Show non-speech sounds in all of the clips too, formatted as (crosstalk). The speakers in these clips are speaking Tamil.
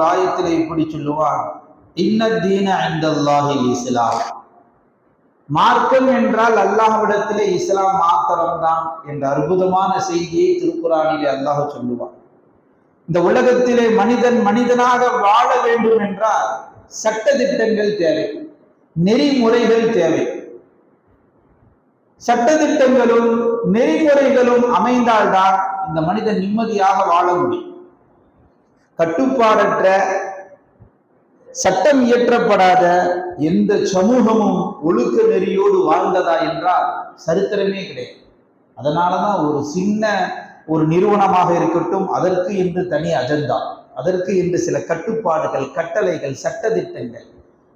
ஒரு ஆயத்தில் இப்படி சொல்லுவான் இன்னத்தீன ஐந்தல்லாஹில் இஸ்லாம். மார்க்கம் என்றால் அல்லாஹ்விடத்திலே இஸ்லாம் மாத்திரம்தான் என்ற அற்புதமான செய்தியை திருக்குறானிலே அல்லாஹ் சொல்லுவான். இந்த உலகத்திலே மனிதன் மனிதனாக வாழ வேண்டும் என்றால் சட்ட திட்டங்கள் தேவை நெறிமுறைகள் தேவை. சட்டதிட்டங்களும் நெறிமுறைகளும் அமைந்தால்தான் இந்த மனிதன் நிம்மதியாக வாழ முடியும். கட்டுப்பாடற்ற சட்டம் இயற்றப்படாத எந்த சமூகமும் ஒழுக்க நெறியோடு வாழ்ந்ததா என்றால் சரித்திரமே கிடையாது. அதனாலதான் ஒரு சின்ன ஒரு நிறுவனமாக இருக்கட்டும் அதற்கு என்று தனி அஜெண்டா அதற்கு என்று சில கட்டுப்பாடுகள் கட்டளைகள் சட்ட திட்டங்கள்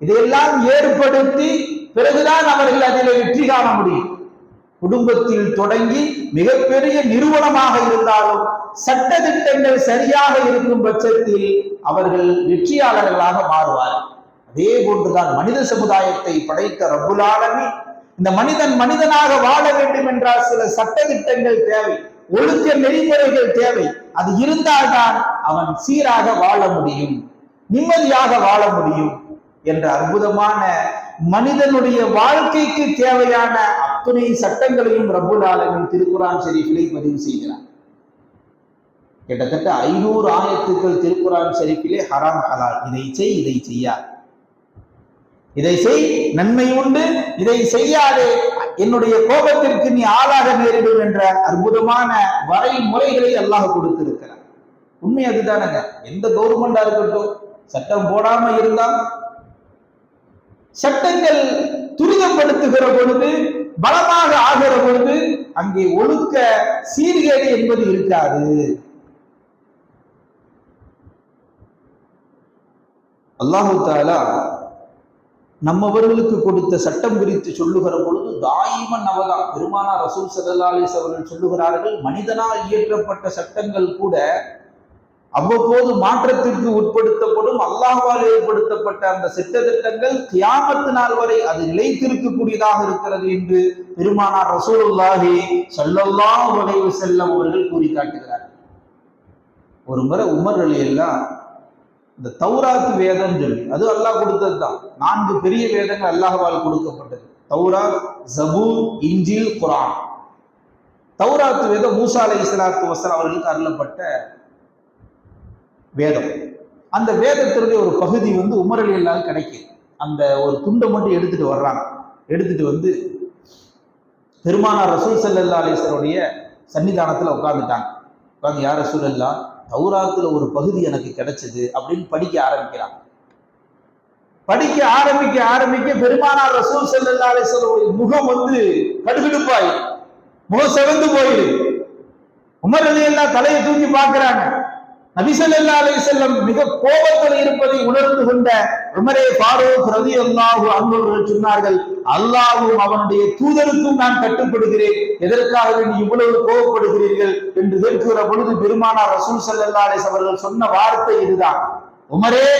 இதையெல்லாம் ஏற்படுத்தி பிறகுதான் அவர்கள் அதில் வெற்றி காண முடியும். குடும்பத்தில் தொடங்கி மிகப்பெரிய நிறுவனமாக இருந்தாலும் சட்ட திட்டங்கள் சரியாக இருக்கும் பட்சத்தில் அவர்கள் வெற்றியாளர்களாக மாறுவார்கள். அதே போன்றுதான் மனித சமுதாயத்தை படைத்த ரபுலாலமி இந்த மனிதன் மனிதனாக வாழ வேண்டும் என்றால் சில சட்ட திட்டங்கள் தேவை ஒழுக்க நெறிமுறைகள் தேவை. அது இருந்தால்தான் அவன் சீராக வாழ முடியும் நிம்மதியாக வாழ முடியும் என்ற அற்புதமான மனிதனுடைய வாழ்க்கைக்கு தேவையான அத்தனை சட்டங்களையும் ரபுல் ஆலமின் திருக்குரான் ஷெரீஃபிலே பதிவு செய்கிறான் கிட்டத்தட்ட ஐநூறு ஆயத்துக்கள் திருக்குரான் ஷெரீஃபிலே ஹராம் ஹலால். இதை செய் இதை செய்யா இதை செய் நன்மை உண்டு. இதை செய்யாதே. என்னுடைய கோபத்திற்கு நீ ஆளாக நேரிடும் என்ற அற்புதமான வரைமுறைகளை அல்லாஹ் கொடுத்திருக்கிறார் உண்மை அதுதானங்க. எந்த கவர்மெண்டா இருக்கட்டும் சட்டம் போடாம இருந்தால் சட்டங்கள் துரிதப்படுத்துகிற பொழுது பலமாக ஆகிற பொழுது அங்கே ஒழுக்க சீர்கேடு என்பது இருக்காது. அல்லாஹு தாலா நம்மவர்களுக்கு கொடுத்த சட்டம் குறித்து சொல்லுகிற பொழுது தாயிமன் அவதான். பெருமானா ரசூல் சதல்லாலிஸ் அவர்கள் சொல்லுகிறார்கள் மனிதனால் இயற்றப்பட்ட சட்டங்கள் கூட அவ்வப்போது மாற்றத்திற்கு உட்படுத்தப்படும் அல்லாஹ்வால் ஏற்படுத்தப்பட்ட அந்த திட்டங்கள் தியாமத்து நாள் வரை அது நிலைத்திருக்கக்கூடியதாக இருக்கிறது என்று பெருமானார் ரசூலுல்லாஹி சல்லல்லா அலைஹி செல்லம் அவர்கள் கூறி காட்டுகிறார் ஒரு முறை உமர் அலி எல்லாம் இந்த தௌராத்து வேதம் சொல்லி அது அல்லாஹ் கொடுத்தது தான். நான்கு பெரிய வேதங்கள் அல்லாஹ்வால் கொடுக்கப்பட்டது. தௌராத் ஜபூர் இஞ்சில் குரான். தௌராத்து வேதம் மூசா அலை இஸ்லாத்து வசல் அவர்களுக்கு அருளப்பட்ட வேதம். அந்த வேதத்தினுடைய ஒரு பகுதி வந்து உமரலி இல்லாத கிடைக்கும் அந்த ஒரு துண்டை மட்டும் எடுத்துட்டு வர்றாங்க. எடுத்துட்டு வந்து பெருமானார் ரசூல் சல்லா அலிஸ்வருடைய சன்னிதானத்தில் உட்காந்துட்டாங்க உட்காந்து யார் ரசூல் அல்லா ஒரு பகுதி எனக்கு கிடைச்சது அப்படின்னு படிக்க ஆரம்பிக்கிறாங்க. படிக்க ஆரம்பிக்க ஆரம்பிக்க பெருமானார் ரசூல் சல்லா அலிஸ்வருடைய முகம் வந்து கடுகடுப்பாய் முகம் செவந்து போயிடு உமர் அலி எல்லாம் தலையை தூக்கி பார்க்குறாங்க. நபிசல்லா அலி செல்லம் மிக கோபத்தில் இருப்பதை உணர்ந்து கொண்ட உமரே ஃபாரூக் பிரதி அல்லாஹு அன்பர்கள் சொன்னார்கள் அல்லாஹும் அவனுடைய தூதருக்கும் நான் கட்டுப்படுகிறேன். எதற்காக நீ இவ்வளவு கோபப்படுகிறீர்கள்? என்று கேட்கிற பொழுது பெருமானார் ரசூல் சல்லா அலிஸ் அவர்கள் சொன்ன வார்த்தை இதுதான். உமரே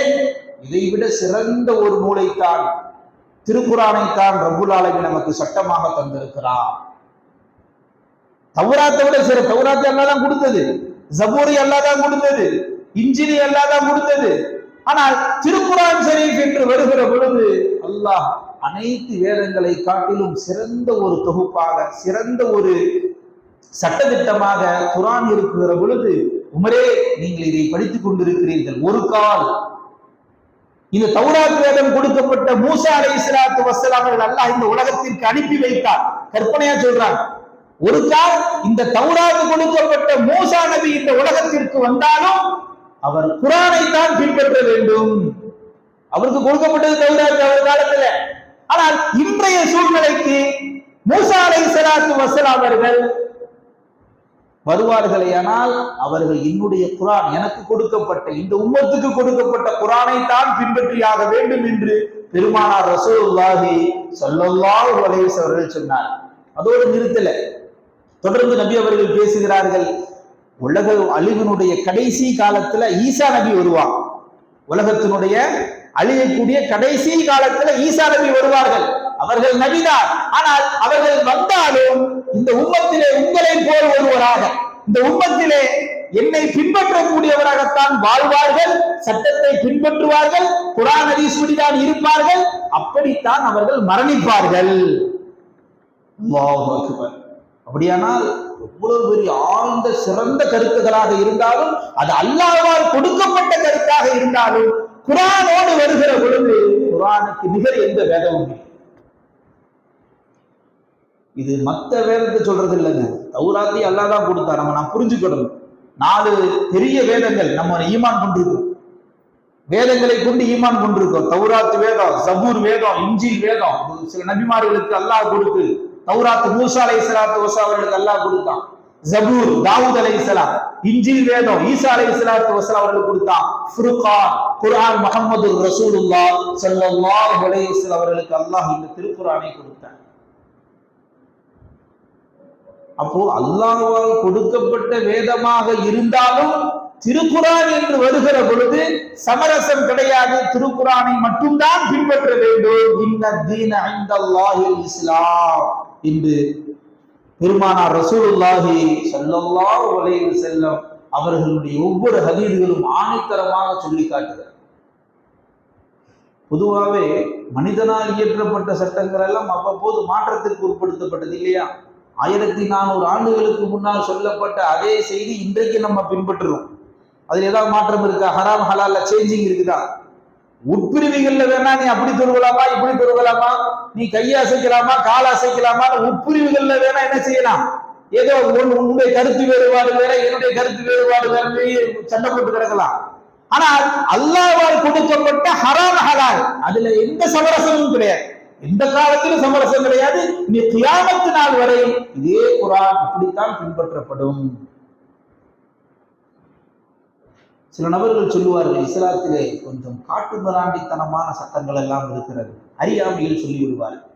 இதைவிட சிறந்த ஒரு நூலைத்தான் திருக்குறானைத்தான் ரபுல் ஆலமி நமக்கு சட்டமாக தந்திருக்கிறார் தௌராத்தை விட சிற தௌராத்தை எல்லாம் கொடுத்தது. ஜபூரி அல்லாதான் கொடுத்தது இன்ஜினி அல்லாதான் கொடுத்தது ஆனால் திருக்குரான் ஷரீஃப் என்று வருகிற பொழுது அல்லாஹ் அனைத்து வேதங்களை காட்டிலும் சிறந்த ஒரு தொகுப்பாக சிறந்த ஒரு சட்டத்திட்டமாக குரான் இருக்கிற பொழுது உமரே நீங்கள் இதை படித்துக் கொண்டிருக்கிறீர்கள். ஒரு கால். இந்த தௌராத் வேதம் கொடுக்கப்பட்ட மூசா அலை இஸ்லாத்து வசலாம் அல்லாஹ் இந்த உலகத்திற்கு அனுப்பி வைத்தார். கற்பனையா சொல்றாங்க. ஒரு கால் இந்த தௌராது கொடுக்கப்பட்ட மூசா நபி இந்த உலகத்திற்கு வந்தாலும் அவர் குரானை தான் பின்பற்ற வேண்டும். அவருக்கு கொடுக்கப்பட்டது தௌராது அவர் காலத்துல. ஆனால் இன்றைய சூழ்நிலைக்கு மூசா அலை சலாத்து வசலாம் அவர்கள் வருவார்களேயானால் அவர்கள் என்னுடைய குரான் எனக்கு கொடுக்கப்பட்ட இந்த உம்மத்துக்கு கொடுக்கப்பட்ட குரானை தான் பின்பற்றியாக வேண்டும் என்று பெருமானார் ரசூல்லாஹி சொல்லல்லாஹு அலைஹி அவர்கள் சொன்னார் அதோடு நிறுத்தல. தொடர்ந்து நபி அவர்கள் பேசுகிறார்கள். உலக அழிவினுடைய கடைசி காலத்துல ஈசா நபி வருவான். உலகத்தினுடைய அழியக்கூடிய கடைசி காலத்துல ஈசா நபி வருவார்கள். அவர்கள் நபிதான். ஆனால் அவர்கள் வந்தாலும் இந்த உம்மத்திலே உங்களை போல் ஒருவராக இந்த உம்மத்திலே என்னை பின்பற்றக்கூடியவராகத்தான் வாழ்வார்கள் சட்டத்தை பின்பற்றுவார்கள் குரான் ஹதீஸ்படிதான் இருப்பார்கள். அப்படித்தான் அவர்கள் மரணிப்பார்கள். அல்லாஹ் அக்பர். அப்படியானால் எவ்வளவு பெரிய ஆழ்ந்த சிறந்த கருத்துக்களாக இருந்தாலும் அது அல்லாஹால் கொடுக்கப்பட்ட கருத்தாக இருந்தாலும் குரானோடு வருகிற பொழுது குரானுக்கு நிகர் எந்த வேதமும் இல்லை. இது மற்ற வேதத்தை சொல்றது இல்லைங்க. தௌராத்தி அல்லாஹ் தான் கொடுத்தா நம்ம நான் புரிஞ்சுக்கணும். நாலு பெரிய வேதங்கள் நம்ம ஈமான் கொண்டிருக்கோம். வேதங்களை கொண்டு ஈமான் கொண்டிருக்கோம். தௌராத் வேதம் சபூர் வேதம் இஞ்சில் வேதம் சில நபிமார்களுக்கு அல்லாஹ் கொடுத்து தௌராத் மூசா அலை சலாத்து வசா அவர்களுக்கு அல்லாஹ் கொடுத்தான். ஜபூர் தாவூத் அலை இஸ்லாம் இஞ்சில் வேதம் ஈசா அலை சலாத்து வசலாம் அவர்களுக்கு கொடுத்தான். ஃபுர்கான் குர்ஆன் முகமது ரசூலுல்லா ஸல்லல்லாஹு அலைஹி வஸல்லம் அவர்களுக்கு அல்லாஹ் இந்த திருக்குறானை கொடுத்தான். அப்போ அல்லாஹ்வால் கொடுக்கப்பட்ட வேதமாக இருந்தாலும் திருக்குறான் என்று வருகிற பொழுது சமரசம் கிடையாது. திருக்குறானை மட்டும்தான் பின்பற்ற வேண்டும். இன்ன தீன ஐந்தல்லாஹில் இஸ்லாம். இன்று பெருமானார் ரசூலுல்லாஹி சல்லல்லா அலைஹி வஸல்லம் அவர்களுடைய ஒவ்வொரு ஹதீதுகளும் ஆணைத்தரமாக சொல்லி காட்டுகிறார். பொதுவாகவே மனிதனால் இயற்றப்பட்ட சட்டங்கள் எல்லாம் அவ்வப்போது மாற்றத்திற்கு உட்படுத்தப்பட்டது இல்லையா? ஆயிரத்தி நானூறு ஆண்டுகளுக்கு முன்னால் சொல்லப்பட்ட அதே செய்தி இன்றைக்கு நம்ம பின்பற்றுறோம். அதில் ஏதாவது மாற்றம் இருக்கா? ஹராம் ஹலால சேஞ்சிங் இருக்குதா? உட்பிரிவுகள்ல வேணா நீ அப்படி தொழுகலாமா இப்படி தொழுகலாமா நீ கையை அசைக்கலாமா கால் அசைக்கலாமா உட்பிரிவுகள்ல வேணா என்ன செய்யலாம்? ஏதோ உன்னுடைய கருத்து வேறுபாடு வேற என்னுடைய கருத்து வேறுபாடு வேற சண்டை போட்டு கிடக்கலாம். ஆனால் அல்லாவால் கொடுக்கப்பட்ட ஹராம் ஹலால் அதுல எந்த சமரசமும் கிடையாது. எந்த காலத்திலும் சமரசம் கிடையாது. நீ கியாமத்து நாள் வரை இதே குரான் இப்படித்தான் பின்பற்றப்படும். சில நபர்கள் சொல்லுவார்கள் இஸ்லாத்திலே கொஞ்சம் காட்டு மிராண்டித்தனமான சட்டங்கள் எல்லாம் இருக்கிறது. அறியாமையில் சொல்லி விடுவார்கள்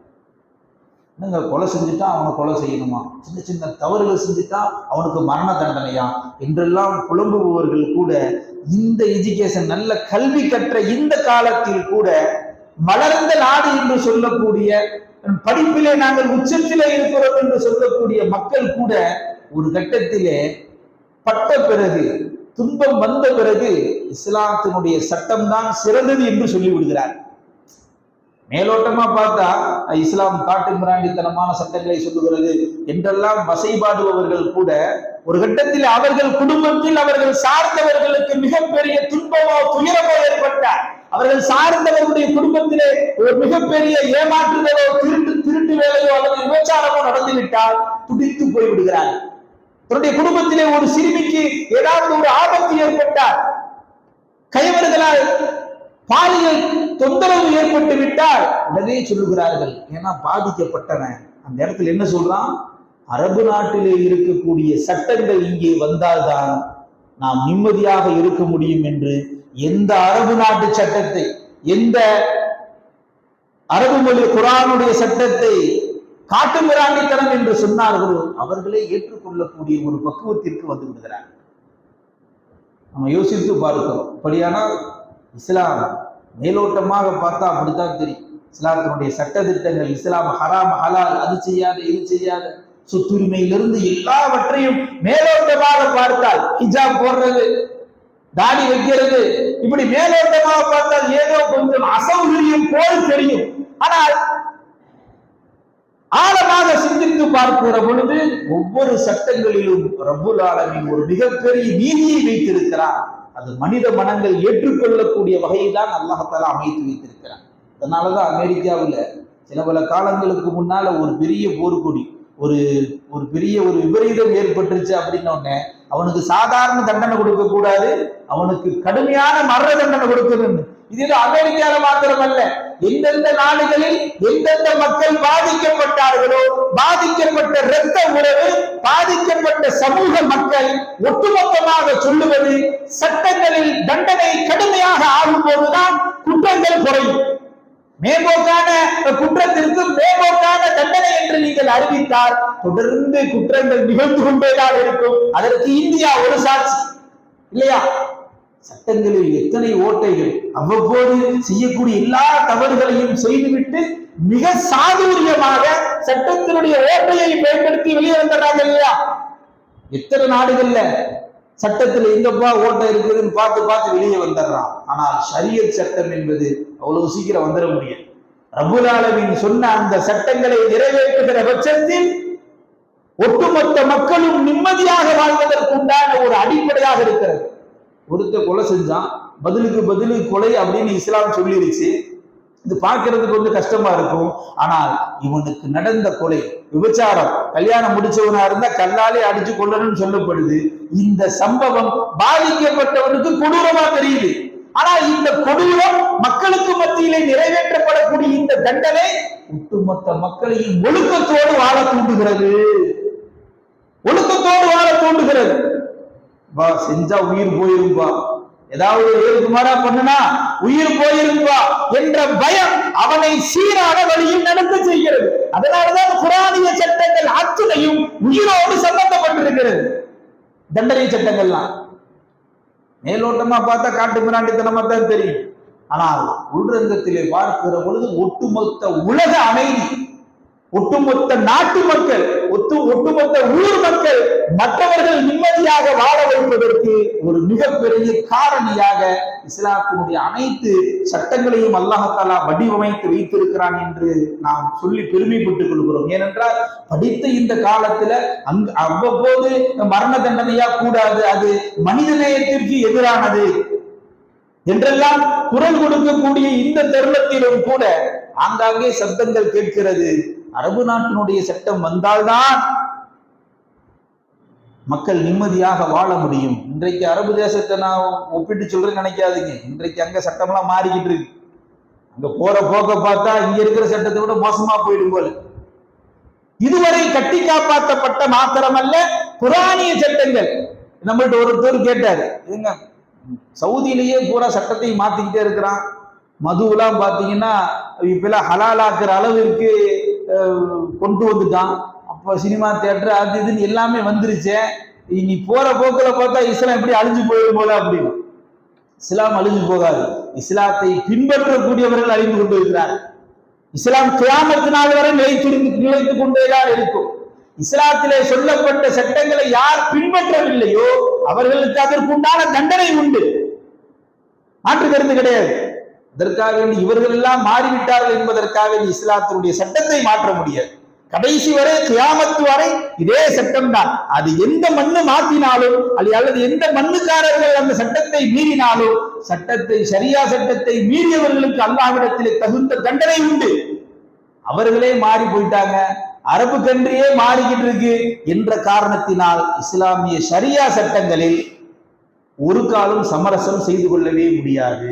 என்னங்க கொலை செஞ்சுட்டா அவனை கொலை செய்யணுமா? சின்ன சின்ன தவறுகள் செஞ்சுட்டா அவனுக்கு மரண தண்டனையா? என்றெல்லாம் புலம்புபவர்கள் கூட இந்த எஜுகேஷன் நல்ல கல்வி கற்ற இந்த காலத்தில் கூட மலர்ந்த நாடு என்று சொல்லக்கூடிய படிப்பிலே நாங்கள் உச்சத்திலே இருக்கிறோம் என்று சொல்லக்கூடிய மக்கள் கூட ஒரு கட்டத்திலே பட்ட பிறகு துன்பம் வந்த பிறகு இஸ்லாத்தினுடைய சட்டம் தான் சிறந்தது என்று சொல்லிவிடுகிறார். மேலோட்டமா பார்த்தா இஸ்லாம் காட்டு மிராண்டித்தனமான சட்டங்களை சொல்லுகிறது என்றெல்லாம் வசைபாடுபவர்கள் கூட ஒரு கட்டத்தில் அவர்கள் குடும்பத்தில் அவர்கள் சார்ந்தவர்களுக்கு மிகப்பெரிய துன்பமோ துயரமோ ஏற்பட்டார். அவர்கள் சார்ந்தவர்களுடைய குடும்பத்திலே ஒரு மிகப்பெரிய ஏமாற்றுதலோ திருட்டு திருட்டு வேலையோ அல்லது விபச்சாரமோ நடந்துவிட்டால் துடித்து போய்விடுகிறார்கள். தன்னுடைய குடும்பத்திலே ஒரு சிறுமிக்கு ஏதாவது ஒரு ஆபத்து ஏற்பட்டால் கைவர்களால் பாலியல் தொந்தரவு ஏற்பட்டு விட்டால் உடனே சொல்லுகிறார்கள். ஏன்னா பாதிக்கப்பட்டவன் அந்த இடத்துல என்ன சொல்றான்? அரபு நாட்டிலே இருக்கக்கூடிய சட்டங்கள் இங்கே வந்தால்தான் நாம் நிம்மதியாக இருக்க முடியும் என்று எந்த அரபு நாட்டு சட்டத்தை எந்த அரபு மொழி குரானுடைய சட்டத்தை காட்டு மிராண்டித்தனம் என்று சொன்னார்களோ அவர்களே ஏற்றுக்கொள்ளக்கூடிய ஒரு பக்குவத்திற்கு வந்து விடுகிறார். நம்ம யோசித்து பார்க்கிறோம். அப்படியானால் இஸ்லாம் மேலோட்டமாக பார்த்தா அப்படித்தான் தெரியும். இஸ்லாத்தினுடைய சட்ட திட்டங்கள் இஸ்லாம் ஹராம் ஹலால் அது செய்யாத இது செய்யாத. சொத்துரிமையிலிருந்து எல்லாவற்றையும் மேலோட்டமாக பார்த்தால் ஹிஜாப் போடுறது தாடி வைக்கிறது இப்படி மேலோட்டமாக பார்த்தால் ஏதோ கொஞ்சம் அசௌகரியம் போல் தெரியும். ஆனால் ஆழமாக சிந்தித்து பார்க்கிற பொழுது ஒவ்வொரு சட்டங்களிலும் ரப்புல் ஆலமீன் ஒரு மிகப்பெரிய நீதியை வைத்திருக்கிறார். அது மனித மனங்கள் ஏற்றுக்கொள்ளக்கூடிய வகையில் தான் அல்லாஹால அமைத்து வைத்திருக்கிறார். அதனாலதான் அமெரிக்காவில் சில பல காலங்களுக்கு முன்னால ஒரு பெரிய போர்க்கொடி ஒரு ஒரு பெரிய ஒரு விபரீதம் ஏற்பட்டுருச்சு அப்படின்னு அவனுக்கு சாதாரண தண்டனை கொடுக்க கூடாது அவனுக்கு கடுமையான மரண தண்டனை கொடுக்கணும்னு. இது ஏதோ அமெரிக்கால மாத்திரமல்ல. எந்தெந்த நாடுகளில் எந்தெந்த மக்கள் பாதிக்கப்பட்டார்களோ பாதிக்கப்பட்ட இரத்த உறவு பாதிக்கப்பட்ட சமூக மக்கள் ஒட்டுமொத்தமாக சொல்லுவது சட்டங்களில் தண்டனை கடுமையாக ஆகும் போதுதான் குற்றங்கள் குறையும். மேம்போக்கான குற்றத்திற்கு மேம்போக்கான தண்டனை என்று நீங்கள் அறிவித்தால் தொடர்ந்து குற்றங்கள் நிகழ்ந்து கொண்டேதான் இருக்கும். அதற்கு இந்தியா ஒரு சாட்சி இல்லையா? சட்டங்களில் எத்தனை ஓட்டைகள் அவ்வப்போது செய்யக்கூடிய எல்லா தவறுகளையும் செய்துவிட்டு மிக சாதுரியமாக சட்டத்தினுடைய ஓட்டையை பயன்படுத்தி வெளியே வந்துடுறாங்க இல்லையா? எத்தனை நாடுகள்ல சட்டத்தில் எங்கப்பா ஓட்டை இருக்குதுன்னு பார்த்து பார்த்து வெளியே வந்துடுறான். ஆனால் சரியத் சட்டம் என்பது அவ்வளவு சீக்கிரம் வந்துட முடியாது ரபுல் சொன்ன அந்த சட்டங்களை நிறைவேற்றுகிற பட்சத்தில் ஒட்டுமொத்த மக்களும் நிம்மதியாக வாழ்வதற்குண்டான ஒரு அடிப்படையாக இருக்கிறது. ஒருத்த கொலை செஞ்சான். பதிலுக்கு பதிலு கொலை அப்படின்னு இஸ்லாம் சொல்லிருச்சு. இது பார்க்கிறதுக்கு வந்து கஷ்டமா இருக்கும். ஆனால் இவனுக்கு நடந்த கொலை விபச்சாரம் கல்யாணம் முடிச்சவனா இருந்தா கல்லாலே அடிச்சு கொள்ளணும்னு சொல்லப்படுது. இந்த சம்பவம் பாதிக்கப்பட்டவனுக்கு கொடூரமா தெரியுது. ஆனா இந்த கொடூரம் மக்களுக்கு மத்தியிலே நிறைவேற்றப்படக்கூடிய இந்த தண்டனை ஒட்டுமொத்த மக்களையும் ஒழுக்கத்தோடு வாழ தூண்டுகிறது. ஒழுக்கத்தோடு வாழ தூண்டுகிறது. வா செஞ்சா உயிர் போயிரும்பா ஏதாவது ஏழுக்கு மாறா பண்ணுனா உயிர் போயிருப்பா என்ற பயம் அவனை சீரான வழியில் நடக்க செய்கிறது. அதனாலதான் குரானிய சட்டங்கள் அத்துணையும் உயிரோடு சம்பந்தப்பட்டிருக்கிறது. தண்டனை சட்டங்கள்லாம். மேலோட்டமா பார்த்தா காட்டு மிராண்டித்தனமா தான் தெரியும். ஆனால் உள்ரங்கத்திலே பார்க்கிற பொழுது ஒட்டுமொத்த உலக அமைதி ஒட்டுமொத்த நாட்டு மக்கள் ஒத்து ஒட்டுமொத்த ஊர் மக்கள் மற்றவர்கள் நிம்மதியாக வாழ வைப்பதற்கு ஒரு மிகப்பெரிய காரணியாக இஸ்லாத்தினுடைய அனைத்து சட்டங்களையும் அல்லாஹாலா வடிவமைத்து வைத்திருக்கிறான் என்று நாம் சொல்லி பெருமைப்பட்டுக் கொள்கிறோம். ஏனென்றால் படித்த இந்த காலத்துல அங்கு அவ்வப்போது மரண தண்டனையா கூடாது அது மனித நேயத்திற்கு எதிரானது என்றெல்லாம் குரல் கொடுக்கக்கூடிய இந்த தருணத்திலும் கூட ஆங்காங்கே சப்தங்கள் கேட்கிறது. அரபு நாட்டினுடைய சட்டம் வந்தால்தான் மக்கள் நிம்மதியாக வாழ முடியும். இன்றைக்கு அரபு தேசத்தை நான் ஒப்பிட்டு சொல்றேன்னு நினைக்காதீங்க. இன்றைக்கு அங்க சட்டம்லாம் மாறிக்கிட்டு இருக்கு. அங்க போற போக்க பார்த்தா இங்க இருக்கிற சட்டத்தை விட மோசமா போயிடும் போல. இதுவரை கட்டி காப்பாற்றப்பட்ட மாத்திரமல்ல புராணிய சட்டங்கள். நம்மள்ட்ட ஒருத்தர் கேட்டாரு ஏங்க சவுதியிலேயே பூரா சட்டத்தை மாத்திக்கிட்டே இருக்கிறான். மதுவெல்லாம் பார்த்தீங்கன்னா இப்பெல்லாம் ஹலாலாக்குற அளவிற்கு கொண்டு வந்துட்டான். அப்போ சினிமா தேட்டர் அது இதுன்னு எல்லாமே வந்துருச்சே. நீ போகிற போக்கில் பார்த்தா இஸ்லாம் எப்படி அழிஞ்சு போயிடும் போல அப்படின்னு. இஸ்லாம் அழிஞ்சு போகாது. இஸ்லாத்தை பின்பற்றக்கூடியவர்கள் அழிந்து கொண்டு இருக்கிறார். இஸ்லாம் கிராமத்தினால் நாள் வரை நிலைத்திருந்து நிலைத்துக் கொண்டேதான் இருக்கும். இஸ்லாத்திலே சொல்லப்பட்ட சட்டங்களை யார் பின்பற்றவில்லையோ அவர்களுக்கு அதற்குண்டான தண்டனை உண்டு. மாற்று கருத்து கிடையாது. அதற்காக வேண்டி இவர்கள் எல்லாம் மாறிவிட்டார்கள் என்பதற்காக வேண்டி இஸ்லாத்தினுடைய சட்டத்தை மாற்ற முடியாது. கடைசி வரை கியாமத்து வரை இதே சட்டம் தான் அது எந்த மண்ணு மாற்றினாலும் அல்லது எந்த மண்ணுக்காரர்கள் அந்த சட்டத்தை மீறினாலும் சட்டத்தை சரியா சட்டத்தை மீறியவர்களுக்கு அல்லாஹ்விடத்திலே தகுந்த தண்டனை உண்டு. அவர்களே மாறி போயிட்டாங்க. அரபு கன்றியே மாறிக்கிட்டு இருக்கு என்ற காரணத்தினால் இஸ்லாமிய சரியா சட்டங்களில் ஒரு காலம் சமரசம் செய்து கொள்ளவே முடியாது.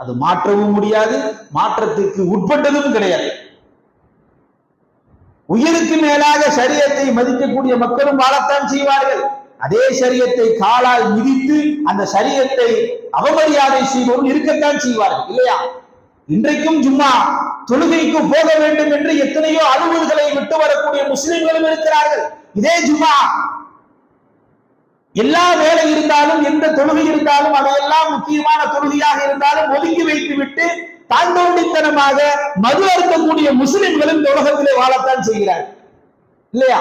அது மாற்றவும் முடியாது மாற்றத்திற்கு உட்பட்டதும் கிடையாது. உயிருக்கு மேலாக சரியத்தை மதிக்கக்கூடிய மக்களும் வாழத்தான் செய்வார்கள். அதே சரியத்தை காலால் மிதித்து அந்த சரியத்தை அவமரியாதை செய்வோரும் இருக்கத்தான் செய்வார்கள் இல்லையா? இன்றைக்கும் ஜும்மா தொழுகைக்கு போக வேண்டும் என்று எத்தனையோ அலுவல்களை விட்டு வரக்கூடிய முஸ்லிம்களும் இருக்கிறார்கள். இதே ஜும்மா எல்லா வேலை இருந்தாலும் எந்த தொழுகை இருந்தாலும் அதையெல்லாம் முக்கியமான தொழுகையாக இருந்தாலும் ஒதுக்கி வைத்து விட்டு தாண்டோண்டித்தனமாக மது அருந்தக்கூடிய முஸ்லிம்களும் இந்த உலகத்திலே வாழத்தான் செய்கிறார் இல்லையா?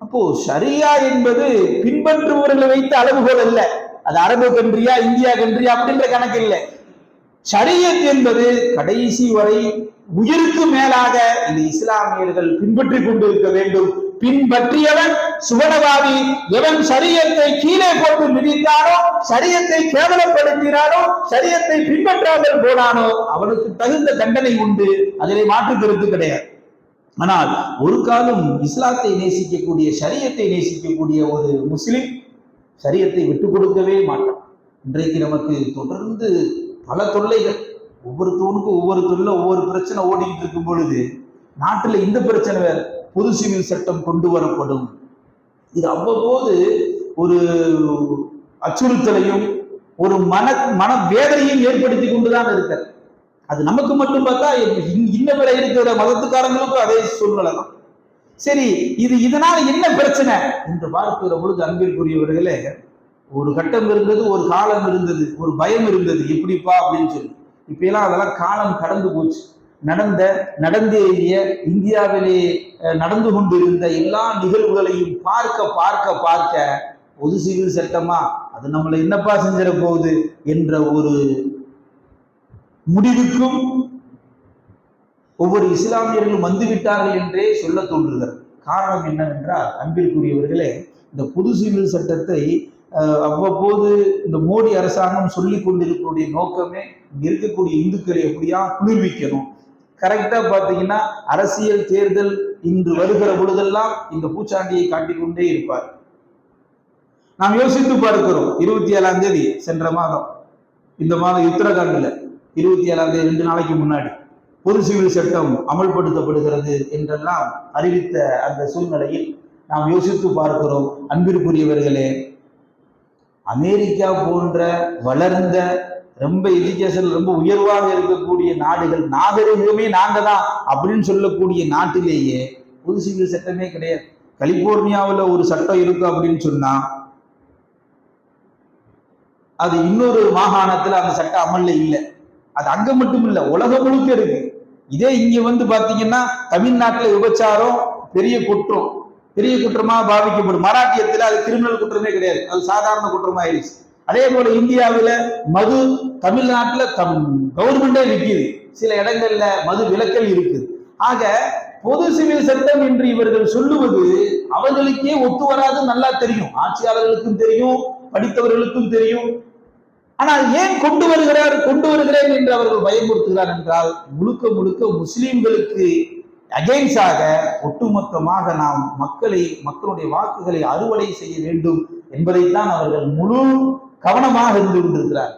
அப்போ ஷரியா என்பது பின்பற்றுபவர்களை வைத்த அளவுகோல் அல்ல. அது அரபு கன்றியா இந்தியா கன்றியா அப்படின்ற கணக்கு இல்லை ஷரியத் என்பது கடைசி வரை உயிருக்கு மேலாக இந்த இஸ்லாமியர்கள் பின்பற்றி கொண்டிருக்க வேண்டும். பின்பற்றியவன் சுவனவாதி எவன் சரியத்தை கீழே போட்டு மிதித்தானோ சரியத்தை கேவலப்படுத்தினானோ சரியத்தை பின்பற்றாமல் போனானோ அவனுக்கு தகுந்த தண்டனை உண்டு. அதிலே மாற்று கருத்து கிடையாது. ஆனால் ஒரு காலம் இஸ்லாத்தை நேசிக்கக்கூடிய சரியத்தை நேசிக்கக்கூடிய ஒரு முஸ்லிம் சரியத்தை விட்டு கொடுக்கவே மாட்டான். இன்றைக்கு நமக்கு தொடர்ந்து பல தொல்லைகள். ஒவ்வொருத்தவனுக்கும் ஒவ்வொரு தொழில ஒவ்வொரு பிரச்சனை ஓடிக்கிட்டு இருக்கும் பொழுது நாட்டில் இந்த பிரச்சனை வேறு. பொது சிவில் சட்டம் கொண்டு வரப்படும் இது அவ்வப்போது ஒரு அச்சுறுத்தலையும் ஒரு மன மன வேதனையும் ஏற்படுத்தி கொண்டுதான் இருக்கிறது. அது நமக்கு மட்டும் பார்த்தா இன்- இன்ன வரை இருக்கிற மதத்துக்காரங்களுக்கும் அதே சூழ்நிலை தான். சரி இது இதனால என்ன பிரச்சனை? என்று பார்க்கிற பொழுது அன்பிற்குரியவர்களே ஒரு கட்டம் இருந்தது ஒரு காலம் இருந்தது ஒரு பயம் இருந்தது. எப்படிப்பா அப்படின்னு சொல்லி. இப்ப எல்லாம் அதெல்லாம் காலம் கடந்து போச்சு. நடந்த நடந்தேறிய இந்தியாவிலே அஹ், நடந்து கொண்டிருந்த எல்லா நிகழ்வுகளையும் பார்க்க பார்க்க பார்க்க பொது சிவில் சட்டமா அது நம்மளை என்னப்பா செஞ்சிட போகுது என்ற ஒரு முடிவுக்கும் ஒவ்வொரு இஸ்லாமியர்களும் வந்துவிட்டார்கள் என்றே சொல்ல தோன்றுகிறது. காரணம் என்னவென்றால் அன்பிற்குரியவர்களே இந்த பொது சிவில் சட்டத்தை அஹ், அவ்வப்போது இந்த மோடி அரசாங்கம் சொல்லி கொண்டிருக்கக்கூடிய நோக்கமே இருக்கக்கூடிய இந்துக்களை எப்படியா குளிர்விக்கணும். கரெக்டா பாத்தீங்கன்னா அரசியல் தேர்தல் இன்று வருகிற பொழுதெல்லாம் இந்த பூச்சாண்டியை காட்டிக்கொண்டே இருப்பார். நாம் யோசித்து பார்க்கிறோம் இருபத்தி ஏழாம் தேதி சென்ற மாதம் இந்த மாதம் உத்தரகாண்டில் இருபத்தி ஏழாம் தேதி ரெண்டு நாளைக்கு முன்னாடி பொது சிவில் சட்டம் அமல்படுத்தப்படுகிறது என்றெல்லாம் அறிவித்த அந்த சூழ்நிலையில் நாம் யோசித்து பார்க்கிறோம் அன்பிற்குரியவர்களே. அமெரிக்கா போன்ற வளர்ந்த ரொம்ப எஜுகேஷன் ரொம்ப உயர்வாக இருக்கக்கூடிய நாடுகள் நாகரிகமே நாங்க தான் அப்படின்னு சொல்லக்கூடிய நாட்டிலேயே பொது சிவில் சட்டமே கிடையாது. கலிபோர்னியாவில் ஒரு சட்டம் இருக்கு அப்படின்னு சொன்னா அது இன்னொரு மாகாணத்துல அந்த சட்டம் அமல்ல இல்லை. அது அங்க மட்டும் இல்ல உலகம் முழுக்க இருக்கு. இதே இங்க வந்து பாத்தீங்கன்னா தமிழ்நாட்டுல விபச்சாரம் பெரிய குற்றம். பெரிய குற்றமா பாவிக்கப்படும். மராட்டியத்துல அது கிரிமினல் குற்றமே கிடையாது. அது சாதாரண குற்றமாயிருச்சு அதே போல இந்தியாவில் மது தமிழ்நாட்டில் தம் கவர்மெண்டே விற்கிது. சில இடங்கள்ல மது விலக்கல் இருக்குது ஆக பொது சிவில் சட்டம் என்று இவர்கள் சொல்லுவது அவர்களுக்கே ஒத்து வராது நல்லா தெரியும். ஆட்சியாளர்களுக்கும் தெரியும் படித்தவர்களுக்கும் தெரியும். ஆனால் ஏன் கொண்டு வருகிறார் கொண்டு வருகிறேன் என்று அவர்கள் பயமுறுத்துகிறார் என்றால் முழுக்க முழுக்க முஸ்லிம்களுக்கு அகெயின்ஸாக ஒட்டுமொத்தமாக நாம் மக்களை மக்களுடைய வாக்குகளை அறுவடை செய்ய வேண்டும் என்பதைத்தான் அவர்கள் முழு கவனமாக இருந்து கொண்டிருக்கிறார்.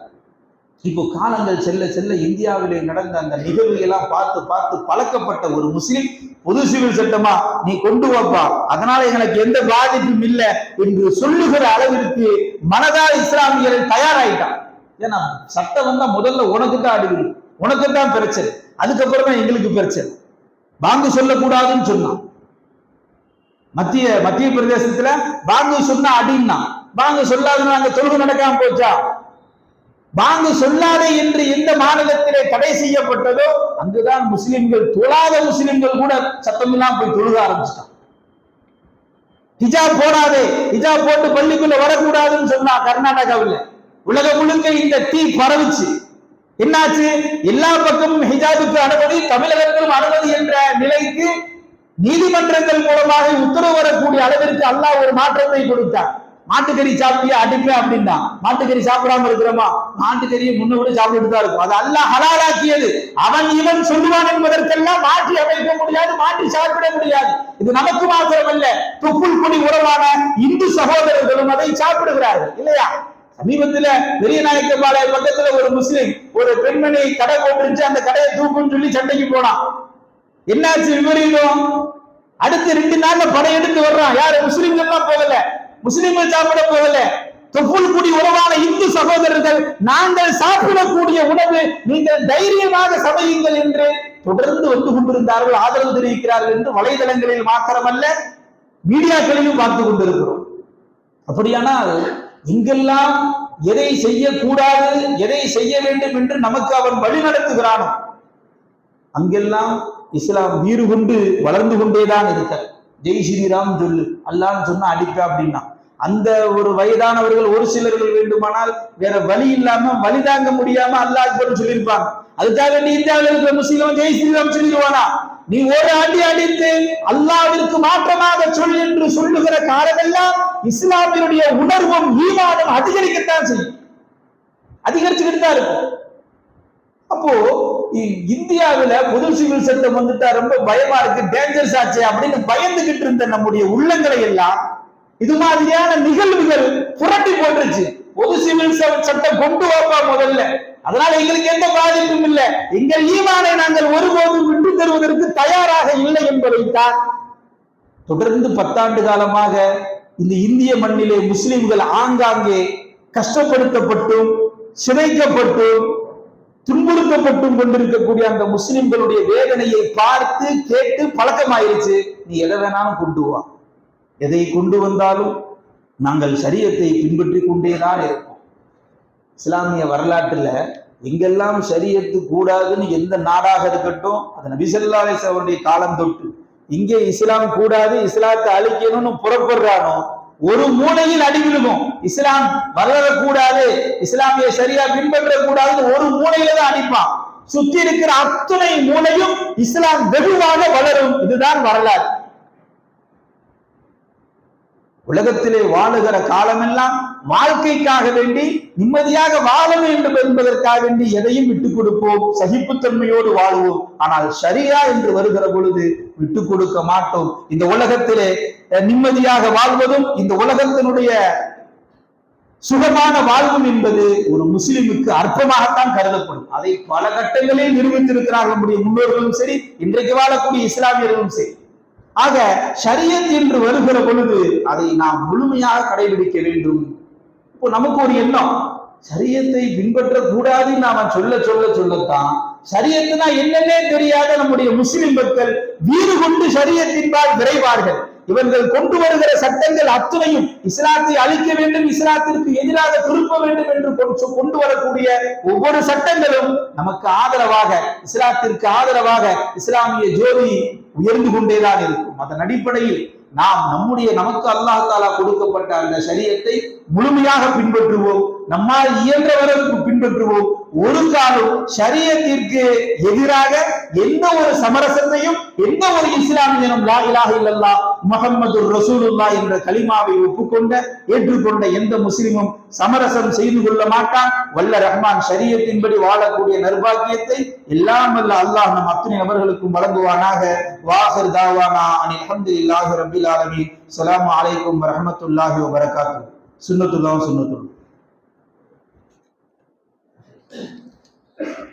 இப்போ காலங்கள் செல்ல செல்ல இந்தியாவிலே நடந்த அந்த நிகழ்வுகளெல்லாம் பார்த்து பார்த்து பழக்கப்பட்ட ஒரு முஸ்லிம் பொது சிவில் சட்டமா நீ கொண்டு வாப்பா அதனால எங்களுக்கு எந்த பாதிப்பும் இல்லை என்று சொல்லுகிற அளவிற்கு மனதால் இஸ்லாமியர்கள் தயாராயிட்டான் ஏன்னா சட்டம் வந்தா முதல்ல உனக்கு தான் அடிவிடும் உனக்கு தான் பிரச்சனை. அதுக்கப்புறம் தான் எங்களுக்கு பிரச்சனை. பாங்கு சொல்லக்கூடாதுன்னு சொன்னான். மத்திய மத்திய பிரதேசத்துல பாங்கு சொன்னா அடின்னா பாங்கு சொல்லாதுன்னா அங்க தொழுகு நடக்காம போச்சா? பாங்கு சொல்லாதே என்று எந்த மாநிலத்திலே தடை செய்யப்பட்டதோ அங்குதான் முஸ்லிம்கள் தொழாத முஸ்லிம்கள் கூட சத்தமெல்லாம் போய் தொழுக ஆரம்பிச்சிட்டான் ஹிஜாப் போடாதே ஹிஜாப் போட்டு பள்ளிக்குள்ள வரக்கூடாதுன்னு சொன்னா கர்நாடகாவில். உலகம் முழுக்க இந்த தீ பரவுச்சு. என்னாச்சு? எல்லா பக்கமும் ஹிஜாபுக்கு அனுமதி தமிழகத்திலும் அனுமதி என்ற நிலைக்கு நீதிமன்றங்கள் மூலமாக உத்தரவு வரக்கூடிய அளவிற்கு அல்லாஹ் ஒரு மாற்றத்தை கொடுத்தார் மாட்டுக்கறி சாப்பிட்டியா? அடிப்பேன் அப்படின்னா. மாட்டுக்கறி சாப்பிடாம இருக்கிறோமா? மாட்டுக்கறியை முன்ன கூட சாப்பிட்டு தான் இருக்கும். அது அல்லாஹ் ஹலாலாக்கியது. அவன் இவன் சொல்லுவான் என்பதற்கெல்லாம் மாற்றி அமைக்க முடியாது மாற்றி சாப்பிட முடியாது. இது நமக்கு மாத்திரமல்ல. துப்புள் குடி உறவான இந்து சகோதரர்களும் அதை சாப்பிடுகிறார்கள். இல்லையா? சமீபத்துல பெரிய நாயக்கபாளைய பக்கத்துல ஒரு முஸ்லிம் ஒரு பெண்மணி கடை போட்டுருச்சு. அந்த கடையை தூக்குன்னு சொல்லி சண்டைக்கு போனான். என்னாச்சு விபரீதம்? அடுத்து ரெண்டு நாள்ல படையெடுத்து வர்றான். யாரு? முஸ்லிம்கள் எல்லாம் போகல. முஸ்லிம்கள் சாப்பிட போகல. தொப்புள் குடி உறவான இந்து சகோதரர்கள் நாங்கள் சாப்பிடக்கூடிய உணவு நீங்கள் தைரியமாக சமையுங்கள் என்று தொடர்ந்து வந்து கொண்டிருந்தார்கள் ஆதரவு தெரிவிக்கிறார்கள் என்று வலைதளங்களில் மாத்திரமல்ல மீடியாக்களிலும் பார்த்து கொண்டிருக்கிறோம். அப்படியானால் எங்கெல்லாம் எதை செய்யக்கூடாது எதை செய்ய வேண்டும் என்று நமக்கு அவன் வழி நடத்துகிறானோ அங்கெல்லாம் இஸ்லாம் வீறு கொண்டு வளர்ந்து கொண்டேதான் இருக்க ஜெய் ஸ்ரீராம் சொல்லு அல்லான்னு சொன்னா அடிப்பா அப்படின்னா. அந்த ஒரு வயதானவர்கள் ஒரு சிலர்கள் வேண்டுமானால் வேற வழி இல்லாம வழி தாங்க முடியாம அல்லாஹ் அக்பர்னு சொல்லியிருப்பாங்க. அதுக்காக நீ இந்தியாவில் இருக்கிற முஸ்லீம் ஜெய் ஸ்ரீராம் சொல்லிடுவானா? நீ ஒரு ஆண்டி அடித்து அல்லாவிற்கு மாற்றமாக சொல் என்று சொல்லுகிற காலமெல்லாம் இஸ்லாமியனுடைய உணர்வும் ஈமானும் அதிகரிக்கத்தான் செய்யும். அதிகரிச்சுக்கிட்டு தான் இருக்கும். அப்போ இந்தியாவில இந்தியாவுல பொது சிவில் சட்டம் வந்துட்டா ரொம்ப பயமா இருக்கு டேஞ்சர்ஸ் ஆச்சு அப்படின்னு பயந்துகிட்டு இருந்த நம்முடைய உள்ளங்களை எல்லாம் இது மாதிரியான நிகழ்வுகள் புரட்டி போட்டுருச்சு. பொது சிவில் சட்டம் கொண்டு வாப்பா முதல்ல. அதனால எங்களுக்கு எந்த பாதிப்பும் இல்லை. எங்கள் ஈமானை நாங்கள் ஒருபோதும் விட்டு தருவதற்கு தயாராக இல்லை என்பதைத்தான் தொடர்ந்து பத்தாண்டு காலமாக இந்த இந்திய மண்ணிலே முஸ்லிம்கள் ஆங்காங்கே கஷ்டப்படுத்தப்பட்டும் சிதைக்கப்பட்டும் துன்புறுத்தப்பட்டும் கொண்டிருக்கக்கூடிய அந்த முஸ்லிம்களுடைய வேதனையை பார்த்து கேட்டு பழக்கமாயிருச்சு. நீ எதை வேணாலும் கொண்டு வா. எதை கொண்டு வந்தாலும் நாங்கள் சரியத்தை பின்பற்றி கொண்டேதான் இருப்போம். இஸ்லாமிய வரலாற்றுல எங்கெல்லாம் சரியத்து கூடாதுன்னு எந்த நாடாக இருக்கட்டும் அது நபிசல்லா அலிஸ் அவருடைய காலம் தொட்டு இங்கே இஸ்லாம் கூடாது இஸ்லாத்தை அழிக்கணும்னு புறப்படுறானோ ஒரு மூலையில் அடிவிழுகும் இஸ்லாம் வளரக்கூடாது இஸ்லாமிய சரியா பின்பற்ற கூடாதுன்னு ஒரு மூலையில தான் அடிப்பான். சுத்தி இருக்கிற அத்துணை மூலையும் இஸ்லாம் வெகுவாக வளரும். இதுதான் வரலாறு. உலகத்திலே வாழுகிற காலமெல்லாம் வாழ்க்கைக்காக வேண்டி நிம்மதியாக வாழ வேண்டும் என்பதற்காக வேண்டி எதையும் விட்டுக் கொடுப்போம். சகிப்புத்தன்மையோடு வாழ்வோம். ஆனால் சரியா என்று வருகிற பொழுது விட்டுக் கொடுக்க மாட்டோம். இந்த உலகத்திலே அஹ், நிம்மதியாக வாழ்வதும் இந்த உலகத்தினுடைய சுகமான வாழ்வும் என்பது ஒரு முஸ்லிமுக்கு அற்பமாகத்தான் கருதப்படும். அதை பல கட்டங்களில் நிரூபித்திருக்கிறார்கள். நம்முடைய முன்னோர்களும் சரி இன்றைக்கு வாழக்கூடிய இஸ்லாமியர்களும் சரி. ஆக ஷரியத் என்று வருகிற பொழுது அதை நாம் முழுமையாக கடைபிடிக்க வேண்டும். இப்போ நமக்கு ஒரு எண்ணம். சரியத்தை பின்பற்ற கூடாதுன்னு நாம சொல்ல சொல்ல சொல்லத்தான். சரியத்துனா என்னன்னே தெரியாத நம்முடைய முஸ்லிம் மக்கள் வீடு கொண்டு சரியத்தின்பால் விரைவார்கள். இவர்கள் கொண்டு வருகிற சட்டங்கள் அத்துணையும் இஸ்லாத்தை அழிக்க வேண்டும் இஸ்லாத்திற்கு எதிராக திருப்ப வேண்டும் என்று கொண்டு- கொண்டு வரக்கூடிய ஒவ்வொரு சட்டங்களும் நமக்கு ஆதரவாக இஸ்லாத்திற்கு ஆதரவாக இஸ்லாமிய ஜோதி உயர்ந்து கொண்டேதான் இருக்கும். அதன் அடிப்படையில் நாம் நம்முடைய நமக்கு அல்லாஹ் தாலா கொடுக்கப்பட்ட அந்த சரியத்தை முழுமையாக பின்பற்றுவோம். நம்மால் இயன்ற பின்பற்றுவோம். ஒரு காலம் சரியத்திற்கு எதிராக எந்த ஒரு சமரசத்தையும் எந்த ஒரு இஸ்லாமியனும் லா இலாக இல்லல்லா முகமது ரசூலுல்லா என்ற கலிமாவை ஒப்புக்கொண்ட ஏற்றுக்கொண்ட எந்த முஸ்லிமும் சமரசம் செய்து கொள்ள மாட்டான். வல்ல ரஹ்மான் சரியத்தின்படி வாழக்கூடிய நர்பாக்கியத்தை எல்லாம் அல்ல அல்லாஹ் நம் அத்தனை நபர்களுக்கும் வழங்குவானாக. வாஹர் தாவானா அனில் இல்லாஹி ரபில் ஆலமி சலாம் அலைக்கும் வரஹ்மத்துல்லாஹி வரகாத்து சுன்னத்துல்லாஹ் சுன்னத்துல்லாஹ் Thank you. (coughs)